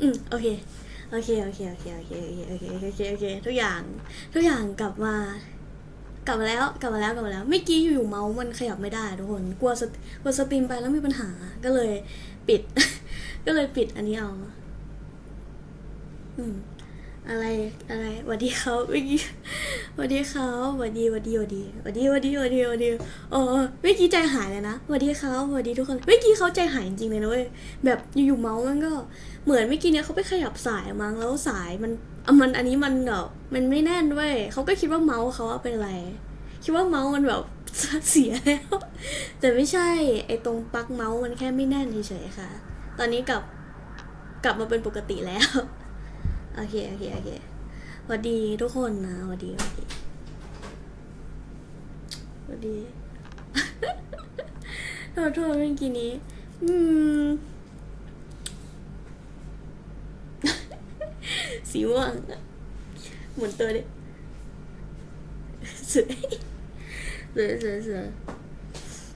อืมโอเคโอเคโอเคโอเคโอเคโอเคโอเคโอเคโอเคทุกอย่างทุกอย่างกลับมา กลับมาแล้วกลับมาแล้วกลับมาแล้วไม่กี้อยู่เมาส์มันขยับไม่ได้ทุกคนกลัวสตกลัวสตรีมไปแล้วมีปัญหาก็เลยปิด ก็เลยปิดอันนี้เอาอืม อะไรอะไรสวัสดีเขาเมื่อกี้สวัสดีเขาสวัสดีสวัสดีสวัสดีสวัสดีสวัสดีสวัสดีสวัสดีเออเมื่อกี้ใจหายเลยนะสวัสดีเขาสวัสดีทุกคนเมื่อกี้เขาใจหายจริงเลยนะเว้ยแบบอยู่ๆเมาส์มันก็เหมือนเมื่อกี้เนี้ยเขาไปขยับสายมั้งแล้วสายมันอันอันนี้มันแบบมันไม่แน่นเว้ยเขาก็คิดว่าเมาส์เขาอะเป็นอะไร คิดว่าเมาส์มันแบบเสียแล้วแต่ไม่ใช่ไอตรงปลั๊กเมาส์มันแค่ไม่แน่นเฉยๆค่ะ ตอนนี้กลับกลับมาเป็นปกติแล้ว โอเค โอเค โอเคสวัสดีทุกคนนะสวัสดีสวัสดีสวัสดีโทษโทษเมื่อกี้นี้ อืม สีม่วงเหมือนตัวเด็กสวยสวยสวยสวย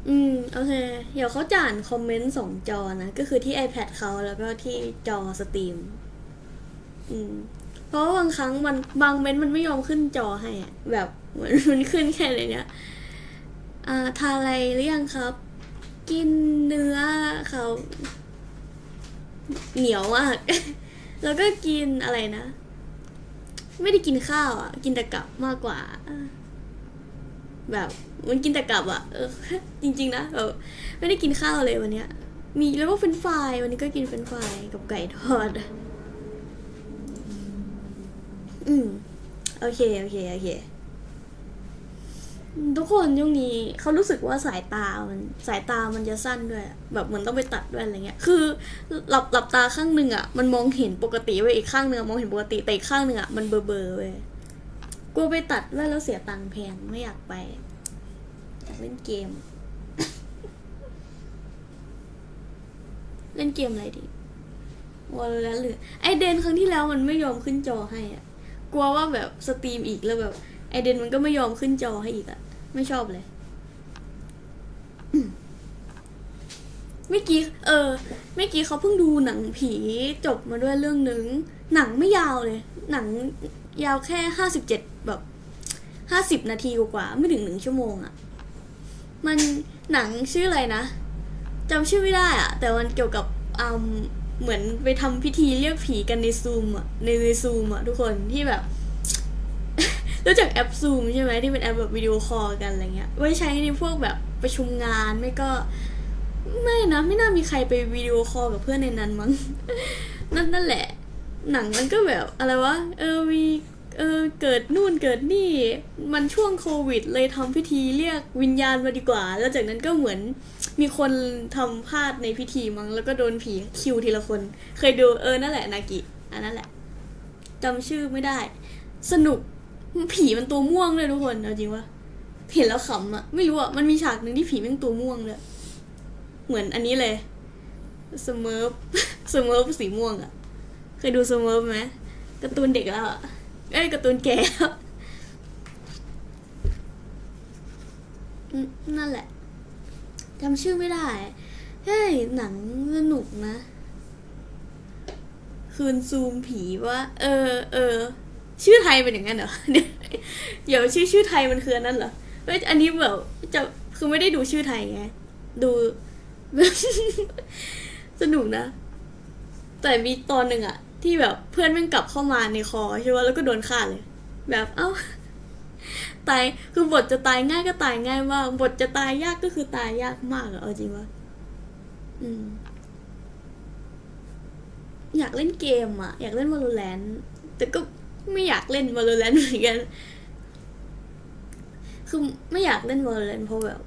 อืม โอเค เดี๋ยวเขาจ่านคอมเมนต์สองจอนะ ก็คือที่ iPad เขาแล้วก็ที่จอสตรีม อืม เพราะว่าบางครั้งมันบางเมนมันไม่ยอมขึ้นจอให้อะแบบเหมือนมันขึ้นแค่เลยเนี้ยอ่าทานอะไรหรือยังครับ กินเนื้อเขาเหนียวมาก แล้วก็กินอะไรนะ ไม่ได้กินข้าวอะ กินแต่กับมากกว่า แบบมันกินแต่กับอะ เออ จริง ๆ นะเออไม่ได้กินข้าวเลยวันเนี้ยมีแล้วก็เฟรนฟรายวันนี้ก็กินเฟรนฟรายกับไก่ทอด อืม โอเค โอเค โอเค ทุกคนช่วงนี้เขารู้สึกว่าสายตา มันสายตามันจะสั้นด้วย แบบเหมือนต้องไปตัดด้วยอะไรเงี้ย คือ หลับหลับตาข้างหนึ่งอะ มันมองเห็นปกติเว้ย อีกข้างหนึ่งมองเห็นปกติ แต่อีกข้างหนึ่งอะ มันเบลอเบอเว้ยกลัวไปตัดแว่นแล้วเสียตังค์แพง ไม่อยากไป อยากเล่นเกม เล่นเกมอะไรดีวอลเลนหรือไอเดนครั้งที่แล้วมันไม่ยอมขึ้นจอให้อะ กลัวว่าแบบสตรีมอีกแล้วแบบไอเดนมันก็ไม่ยอมขึ้นจอให้อีกอะไม่ชอบเลยเมื่อกี้เออเมื่อกี้เขาเพิ่งดูหนังผีจบมาด้วยเรื่องหนึ่งหนังไม่ยาวเลย หนังยาวแค่ห้าสิบเจ็ดแบบห้าสิบนาทีกว่าไม่ถึงหนึ่งชั่วโมงอะมันหนังชื่ออะไรนะจำชื่อไม่ได้อะแต่มันเกี่ยวกับอืม เหมือนไปทำพิธีเรียกผีกันในซูมอะในในซูมอะทุกคนที่แบบรู้จักแอปซูมใช่ไหมที่เป็นแอปแบบวิดีโอคอลกันอะไรเงี้ย ไว้ใช้ในพวกแบบประชุมงานไม่ก็ ไม่นะ ไม่น่ามีใครไปวิดีโอคอลกับเพื่อนในนั้นมั้งนั่นนั่นแหละ หนังมันก็แบบอะไรวะเออมีเออเกิดนู่นเกิดนี่ มันช่วงโควิด เลยทำพิธีเรียกวิญญาณมาดีกว่า แล้วจากนั้นก็เหมือน มีคนทำพลาดในพิธีมั้งแล้วก็โดนผีคิวทีละคน เคยดูเออนั่นแหละนากิอันนั้นแหละจำชื่อไม่ได้ สนุกผีมันตัวม่วงเลยทุกคนเอาจริงว่าเห็นแล้วขำอะไม่รู้อะมันมีฉากหนึ่งที่ผีแม่งตัวม่วงเลยเหมือนอันนี้เลยสมิร์ฟสมิร์ฟสีม่วงอะเคยดูสมิร์ฟไหมการ์ตูนเด็กแล้วอะเอ้ยการ์ตูนแก่แล้วอืมนั่นแหละ จำชื่อไม่ได้ เฮ้ย หนังสนุกนะ คืนซูมผีว่า เออเออ ชื่อไทยเป็นอย่างนั้นเหรอ เดี๋ยวชื่อชื่อไทยมันคืออันนั้นเหรอเฮ้ยอันนี้แบบจะคือไม่ได้ดูชื่อไทยไง ดู สนุกนะ แต่มีตอนหนึ่งอะที่แบบเพื่อนม่งกลับเข้ามาในคอใช่ไหมแล้วก็โดนฆ่าเลย แบบเอ้า ตายคือบทจะตายง่ายก็ตายง่ายมากบทจะตายยากก็คือตายยากมากอะเอาจริงวะอืม อยากเล่นเกมอะอยากเล่น Valorant แต่ก็ไม่อยากเล่น Valorant เหมือนกันคือไม่อยากเล่น Valorant เพราะแบบ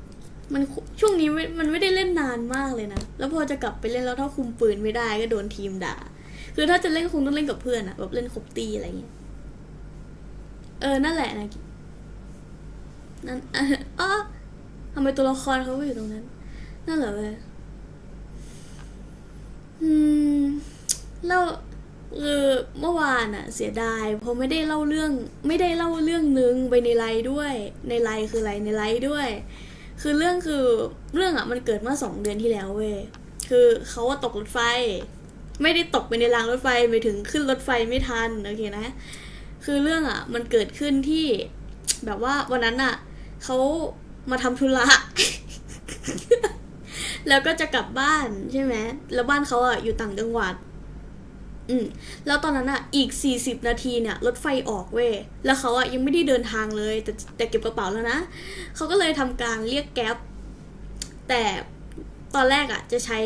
มันช่วงนี้มันไม่ได้เล่นนานมากเลยนะ แล้วพอจะกลับไปเล่นแล้วถ้าคุมปืนไม่ได้ก็โดนทีมด่า คือถ้าจะเล่นคงต้องเล่นกับเพื่อนอะแบบเล่นครบตีอะไรเงี้ย เออ นั่นแหละนะ นั่นอ๋อทำไมตัวละครเขาไปอยู่ตรงนั้น นั่นเหรอเว้ยอืมแล้วเออเมื่อวานอะเสียดายเพราะไม่ได้เล่าเรื่อง ไม่ได้เล่าเรื่องนึงไปในไลน์ด้วย ในไลน์คืออะไรในไลน์ด้วย คือเรื่องคือเรื่องอะมันเกิดเมื่อสองเดือนที่แล้วเว้ยคือเขาว่าตกรถไฟ ไม่ได้ตกไปในรางรถไฟไปถึงขึ้นรถไฟไม่ทันโอเคนะ คือเรื่องอะมันเกิดขึ้นที่แบบว่าวันนั้นอะ เขามาทำธุระแล้วก็จะกลับบ้านใช่ไหม แล้วบ้านเขาอะอยู่ต่างจังหวัด อืม แล้วตอนนั้นอะอีก40นาทีเนี่ย รถไฟออกเว้ย แล้วเขาอะยังไม่ได้เดินทางเลย แต่แต่เก็บกระเป๋าแล้วนะ เขาก็เลยทำการเรียกแก๊ป แต่ตอนแรกอะจะใช้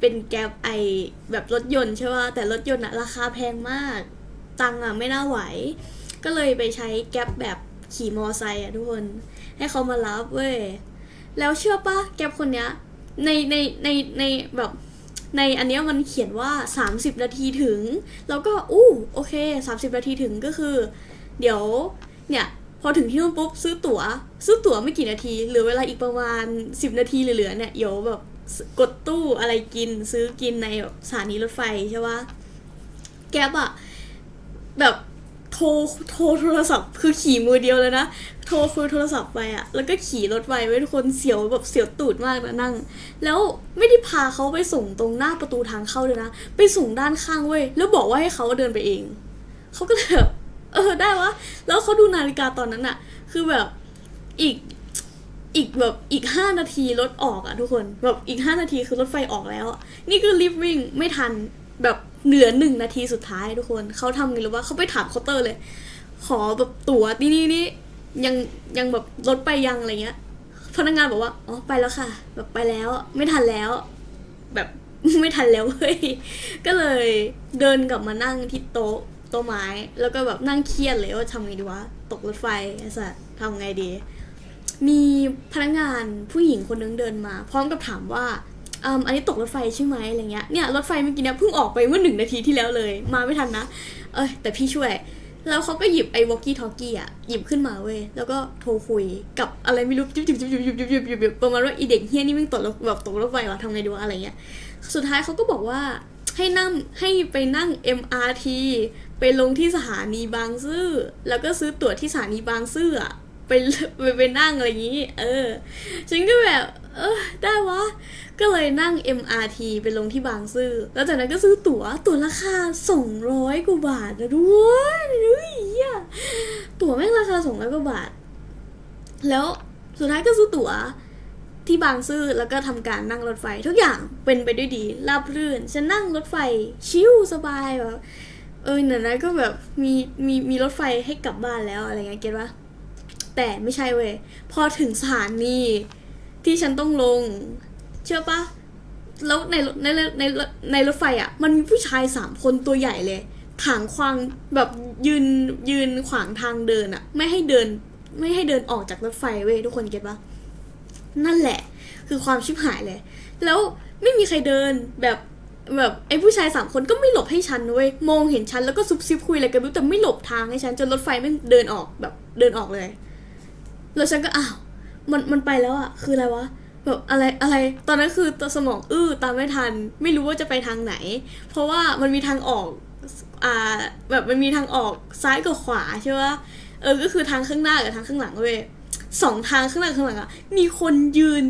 เป็นแก๊ปไอแบบรถยนต์ใช่ป่ะ แต่รถยนต์อะราคาแพงมาก ตังค์อะไม่น่าไหว ก็เลยไปใช้แก๊ปแบบขี่มอไซค์อะทุกคน ให้เขามารับเว้ยแล้วเชื่อปะแกคนเนี้ยในในในในแบบในอันเนี้ยมันเขียนว่า 30 นาทีถึง แล้วก็อู้โอเค 30 นาทีถึงก็คือ เดี๋ยวเนี่ยพอถึงที่นู่นปุ๊บซื้อตั๋ว ซื้อตั๋วไม่กี่นาทีเหลือเวลาอีกประมาณ 10 นาทีเหลือๆเนี่ยเดี๋ยวแบบกดตู้อะไรกินซื้อกินในแบบสถานีรถไฟใช่ปะแก๊ปอะแบบ โทรโทรโทรศัพท์ คือขี่มือเดียวเลยนะ โทรคุยโทรศัพท์ไปอะแล้วก็ขี่รถไปไว้ทุกคนเสียวแบบเสียวตูดมากนะนั่ง แล้วไม่ได้พาเขาไปส่งตรงหน้าประตูทางเข้าเลยนะ ไปส่งด้านข้างเว้ย แล้วบอกว่าให้เขาเดินไปเอง เขาก็เลยแบบเออได้วะ แล้วเขาดูนาฬิกาตอนนั้นอะคือแบบอีกอีกแบบอีกห้านาทีรถออกอะทุกคน แบบอีกห้านาทีคือรถไฟออกแล้ว นี่คือรีบวิ่งไม่ทันแบบ เหลือหนึ่งนาทีสุดท้ายทุกคนเขาทำไงหรู้ว่าเขาไปถามเคาน์เตอร์เลย ขอแบบตั๋วนี่นี่นี่ยังยังแบบรถไปยังอะไรเงี้ย พนักงานบอกว่าอ๋อไปแล้วค่ะ แบบไปแล้ว ไม่ทันแล้ว แบบไม่ทันแล้วเว้ยก็เลยเดินกลับมานั่งที่โต๊ะโต๊ะไม้ แล้วก็แบบนั่งเครียดเลยว่าทำไงดีวะตกรถไฟไอ้สัสทำไงดี มีพนักงานผู้หญิงคนนึงเดินมา พร้อมกับถามว่า อันนี้ตกรถไฟใช่ไหมอะไรเงี้ยเนี่ยรถไฟเมื่อกี้เนี่ยเพิ่งออกไปเมื่อหนึ่งนาทีที่แล้วเลย มาไม่ทันนะ เอ้ยแต่พี่ช่วย แล้วเขาก็หยิบไอ้วอกกี้ทอกกี้อะหยิบขึ้นมาเว้ยแล้วก็โทรคุยกับอะไรไม่รู้จิบจิบจิบจิบจิบจิบจิบจิบจิบประมาณว่าอีเด็กเฮี้ยนี่ม่งตกรถแบบตกรถไฟวะทำไงดีวะอะไรเงี้ยสุดท้ายเขาก็บอกว่าให้นั่งให้ไปนั่ง MRT ไปลงที่สถานีบางซื่อแล้วก็ซื้อตั๋วที่สถานีบางซื่ออะไปไปไปนั่งอะไรอย่างนี้ เออฉันก็แบบ เออได้วะ ก็เลยนั่ง MRT ไปลงที่บางซื่อ แล้วจากนั้นก็ซื้อตั๋ว ตั๋วราคา 200กว่าบาทนะด้วยเฮ้ยตั๋วแม่งราคา200กว่าบาท แล้วสุดท้ายก็ซื้อตั๋วที่บางซื่อแล้วก็ทำการนั่งรถไฟ ทุกอย่างเป็นไปด้วยดีราบรื่นฉันนั่งรถไฟชิลสบายแบบเออไหนๆก็แบบมีมีมีรถไฟให้กลับบ้านแล้วอะไรเงี้ยเก็ตปะแต่ไม่ใช่เว้ยพอถึงสถานี ที่ฉันต้องลง เชื่อปะแล้วในในในในในรถไฟอะ มันมีผู้ชายสามคนตัวใหญ่เลยถางควางแบบยืนยืนขวางทางเดินอะ ไม่ให้เดิน ไม่ให้เดินออกจากรถไฟเว้ยทุกคนเก็ตปะนั่นแหละ คือความชิบหายเลย แล้วไม่มีใครเดินแบบแบบไอ้ผู้ชายสามคนก็ไม่หลบให้ฉันเว้ยมองเห็นฉันแล้วก็ซุบซิบคุยอะไรกันไม่รู้แต่ไม่หลบทางให้ฉันจนรถไฟไม่เดินออกแบบเดินออกเลย แล้วฉันก็อ้าว มันมันไปแล้วอะคืออะไรวะแบบอะไรอะไร ตอนนั้นคือตัวสมองอื้อตามไม่ทัน ไม่รู้ว่าจะไปทางไหน เพราะว่ามันมีทางออกอ่าแบบมันมีทางออกซ้ายกับขวาใช่ปะเออก็คือทางข้างหน้ากับทางข้างหลังเว้ยสองทางข้างหน้าข้างหลังอะมีคนยืน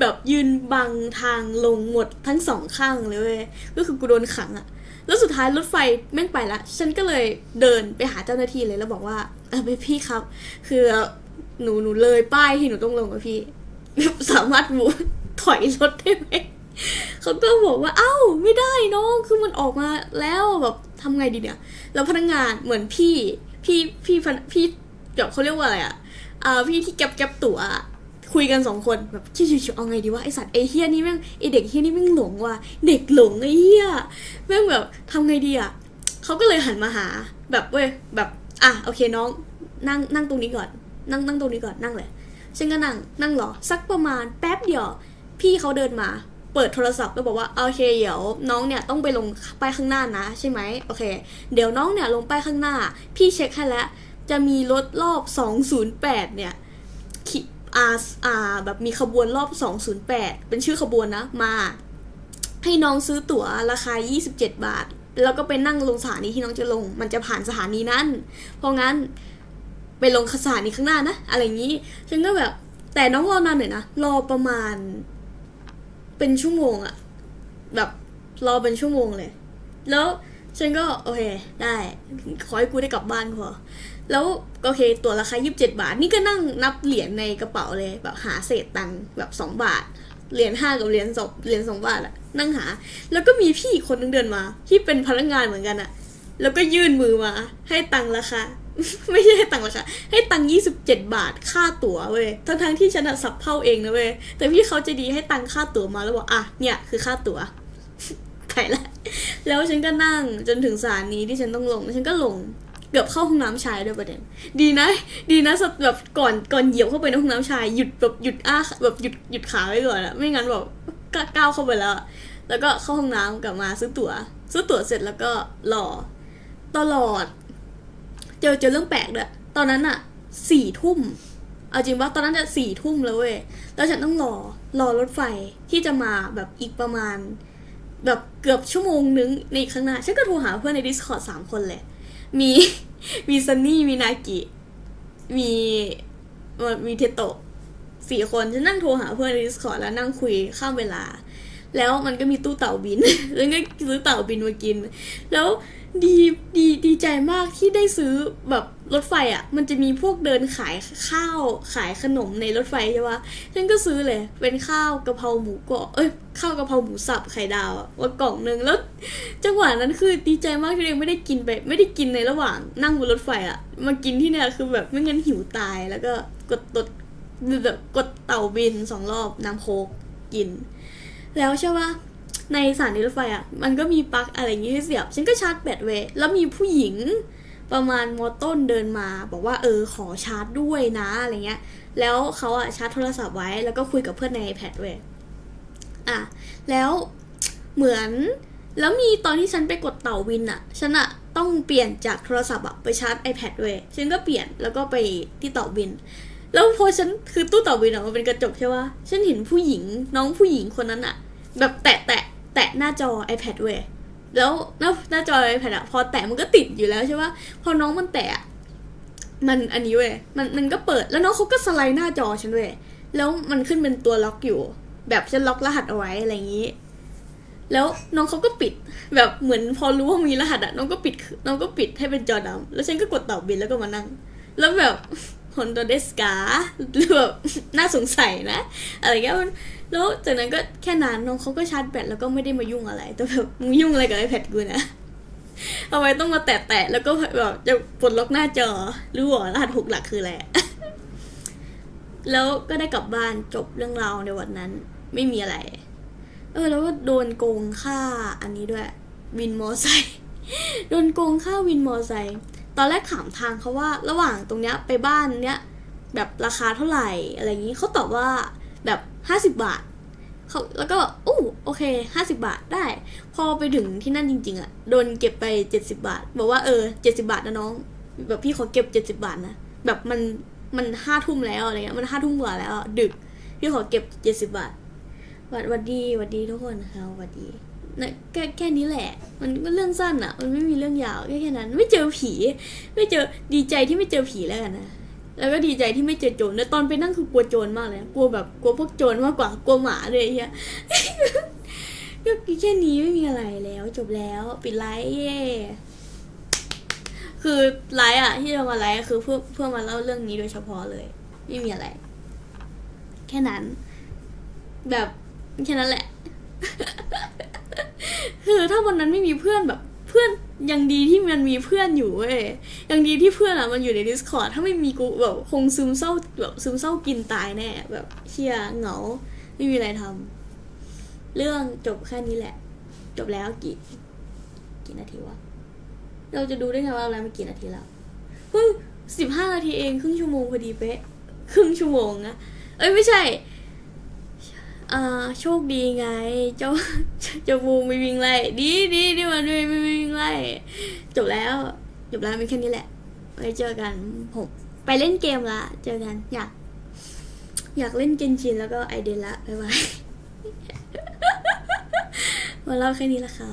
แบบยืนบังทางลงหมดทั้งสองข้างเลยเว้ยก็คือกูโดนขังอะแล้วสุดท้ายรถไฟแม่งไปละ ฉันก็เลยเดินไปหาเจ้าหน้าที่เลยแล้วบอกว่าเออพี่ครับ คือ หนูหนูเลยป้ายที่หนูต้องลงอะพี่ สามารถบูถอยรถได้ไหมเขาก็บอกว่าเอ้าไม่ได้น้องคือมันออกมาแล้วแบบทำไงดีเนี่ย แล้วพนักงานเหมือนพี่พี่พี่พพี่เดี๋ยวเขาเรียกว่าอะไรอะอ่าพี่ที่แก็บแก็บตั๋วอะคุยกันสองคนแบบชิวๆเอาไงดีวะไอสัตว์ไอเฮียนี่แม่งไอเด็กเฮียนี่แม่งหลงว่ะเด็กหลงไอเฮียแม่งแบบทำไงดีอะเขาก็เลยหันมาหา แบบเว้ยแบบอะโอเคน้องนั่งนั่งตรงนี้ก่อน นั่งนั่งตรงนี้ก่อนนั่งเลยฉันก็นั่งนั่งรอสักประมาณแป๊บเดียว พี่เขาเดินมา เปิดโทรศัพท์แล้วบอกว่าโอเคเดี๋ยวน้องเนี่ยต้องไปลงไปข้างหน้านะใช่ไหมโอเค เดี๋ยวน้องเนี่ยลงไปข้างหน้า พี่เช็คให้แล้วจะมีรถรอบ 208 เนี่ยขีอาอาแบบมีขบวนรอบ 208 เป็นชื่อขบวนนะ มา ให้น้องซื้อตั๋วราคา 27 บาท แล้วก็ไปนั่งลงสถานีที่น้องจะลง มันจะผ่านสถานีนั้น เพราะงั้น ไปลงสถานีข้างหน้านะ อะไรอย่างนี้ ฉันก็แบบ แต่น้องรอนานหน่อยนะ รอประมาณ เป็นชั่วโมงอะแบบรอเป็นชั่วโมงเลย แล้วฉันก็โอเค ได้ขอให้กูได้กลับบ้านพอแล้วโอเคตัวราคา27บเจ็ดบาท นี่ก็นั่งนับเหรียญในกระเป๋าเลย แบบหาเศษตังค์แบบ2บาท เหรียญห้ากับเหรียญสองเหรียญสองบาทอะนั่งหา แล้วก็มีพี่คนนึงเดินมา ที่เป็นพนักงานเหมือนกันอะแล้วก็ยื่นมือมา ให้ตังค์ราคา ไม่ใช่ให้ตังค์ราคาให้ตังค์27บเจ็ดบาทค่าตั๋วเว้ยทั้งทั้งที่ฉันสับเผ่าเองนะเว้ยแต่พี่เขาจะดีให้ตังค่าตั๋วมาแล้วบอกอะเนี่ยคือค่าตั๋วไปละแล้วฉันก็นั่งจนถึงสถานีที่ฉันต้องลงฉันก็ลงเกือบเข้าห้องน้ำชายด้วยประเด็น ดีนะ ดีนะแบบก่อนก่อนเหยียบเข้าไปในห้องน้ำชายหยุดแบบหยุดอ้าแบบหยุดหยุดขาไว้ก่อนอะไม่งั้นแบบกก้าวเข้าไปแล้วแล้วก็เข้าห้องน้ำกลับมาซื้อตั๋ว ซื้อตั๋วเสร็จแล้วก็รอตลอด เจอเจอเรื่องแปลกด้วยตอนนั้นอะสี่ทุ่มเอาจริงว่าตอนนั้นจะสี่ทุ่มแล้วเว้ยแล้วฉันต้องรอรอรถไฟที่จะมาแบบอีกประมาณ แบบเกือบชั่วโมงนึงในอีกข้างหน้า ฉันก็โทรหาเพื่อนใน Discord สามคนเลย มีมีซันนี่มีนากิ มีมีเทโตะสี่คน ฉันนั่งโทรหาเพื่อนใน Discord แล้วนั่งคุยข้ามเวลา แล้วมันก็มีตู้เต่าบิน แล้วก็ซื้อเต่าบินมากิน แล้ว ดีดีดีใจมากที่ได้ซื้อแบบรถไฟอะ่ะ มันจะมีพวกเดินขายข้าวขายขนมในรถไฟใช่ปะฉันก็ซื้อเลย เป็นข้าวกะเพราหมูกรอบเอ้ยข้าวกะเพราหมูสับไข่ดาวอะว่ากล่องหนึ่งแล้ว จังหวะนั้นคือดีใจมากที่เองไม่ได้กินไป ไม่ได้กินในระหว่างนั่งบนรถไฟอะมากินที่เนี่ยคือแบบไม่งั้นหิวตายแล้วก็กดตดแบบกดเต่าบินสองรอบน้ำโคกกิน แล้วใช่ปะ ในสถานีรถไฟอะมันก็มีปลั๊กอะไรอย่างงี้ให้เสียบ ฉันก็ชาร์จแบตเว้แล้วมีผู้หญิงประมาณมอต้นเดินมา บอกว่าเออขอชาร์จด้วยนะอะไรเงี้ย แล้วเขาอะชาร์จโทรศัพท์ไว้ แล้วก็คุยกับเพื่อนใน iPad เว้ยอะแล้วเหมือนแล้วมีตอนที่ฉันไปกดเต่าวินอะฉันอะต้องเปลี่ยนจากโทรศัพท์อะไปชาร์จ iPad เว้ยฉันก็เปลี่ยนแล้วก็ไปที่เต่าวิน แล้วพอฉันคือตู้เต่าบินอะมันเป็นกระจกใช่ปะฉันเห็นผู้หญิงน้องผู้หญิงคนนั้นอะแบบแตะแตะ แตะหน้าจอ iPad เว้ยแล้วหน้าหน้าจอ iPad อะพอแตะมันก็ติดอยู่แล้วใช่ปะพอน้องมันแตะมันอันนี้เว้ยมันมันก็เปิดแล้วน้องเขาก็สไลด์หน้าจอฉันเว้ยแล้วมันขึ้นเป็นตัวล็อกอยู่ แบบฉันล็อกรหัสเอาไว้อะไรอย่างนี้ แล้วน้องเขาก็ปิด แบบเหมือนพอรู้ว่ามีรหัสอะน้องก็ปิด น้องก็ปิดให้เป็นจอดำแล้วฉันก็กดเต่าบินแล้วก็มานั่ง แล้วแบบฮอนโดเดสกาหรือแบบน่าสงสัยนะ อะไรเงี้ยมัน แล้วจากนั้นก็แค่นั้นน้องเขาก็ชาร์จแบตแล้วก็ไม่ได้มายุ่งอะไร แต่แบบมึงยุ่งอะไรกับ iPad กูนะทำไมต้องมาแตะๆแล้วก็แบบจะปลดล็อกหน้าจอรู้หรอรหัสหกหลักคืออะไรแล้วก็ได้กลับบ้านจบเรื่องราวในวันนั้น ไม่มีอะไร เออ แล้วก็โดนโกงค่าอันนี้ด้วย วินมอไซค์โดนโกงค่าวินมอไซค์ตอนแรกถามทางเขาว่า ระหว่างตรงเนี้ยไปบ้านเนี้ยแบบราคาเท่าไหร่อะไรอย่างนี้เขาตอบว่า แบบห้าสิบบาทเขาแล้วก็แบบอู้โอเคห้าสิบาทได้ พอไปถึงที่นั่นจริง ๆอะ่ะโดนเก็บไปเจ็ดสิบาท บอกว่าเออเจ็ดสิบาทนะน้อง แบบพี่ขอเก็บเจ็ดสิบาทนะแบบมันมันห้าทุ่มแล้วอะไรเงี้ยมันห้าทุ่มกว่าแล้วดึกพี่ขอเก็บเจ็ดสิบาทหวัดวัดดีวัดดีทุกคนค่ะวัดดีนะแค่แค่นี้แหละ มันก็เรื่องสั้นอะ มันไม่มีเรื่องยาวแค่แค่นั้น ไม่เจอผี ไม่เจอดีใจที่ไม่เจอผีแล้วกันนะ แล้วก็ดีใจที่ไม่เจอโจรแล้วตอนไปนั่งคือกลัวโจรมากเลย กลัวแบบกลัวพวกโจรมากกว่ากลัวหมาเลยเฮียก็แค่นี้ไม่มีอะไรแล้ว จบแล้วปิดไลฟ์เย่คือไลฟ์อะที่เรามาไลฟ์คือเพื่อเพื่อมาเล่าเรื่องนี้โดยเฉพาะเลย ไม่มีอะไร แค่นั้น แบบแค่นั้นแหละ คือถ้าวันนั้นไม่มีเพื่อนแบบ เพื่อนยังดีที่มันมีเพื่อนอยู่เว้ยยังดีที่เพื่อนอะมันอยู่ใน Discord ถ้าไม่มีกูแบบคงซึมเศร้าแบบซึมเศร้ากินตายแน่แบบเชียเหงาไม่มีอะไรทำเรื่องจบแค่นี้แหละ จบแล้วกี่กี่นาทีวะเราจะดูได้ไงว่าอะไรมากี่นาทีแล้วเพิ่งสิบห้านาทีเองครึ่งชั่วโมงพอดีเป๊ะครึ่งชั่วโมงนะเอ้ยไม่ใช่ อ่าโชคดีไง เจ้าเจ้าบูไม่วิ่งไล่ดีดีดีมันไม่ไม่วิ่งไล่จบแล้วจบแล้วมีแค่นี้แหละไว้เจอกันผมไปเล่นเกมละเจอกันอยาก อยากเล่นเกนชินแล้วก็ไอเดนละบ๊ายบายมาเล่าแค่นี้ละเขา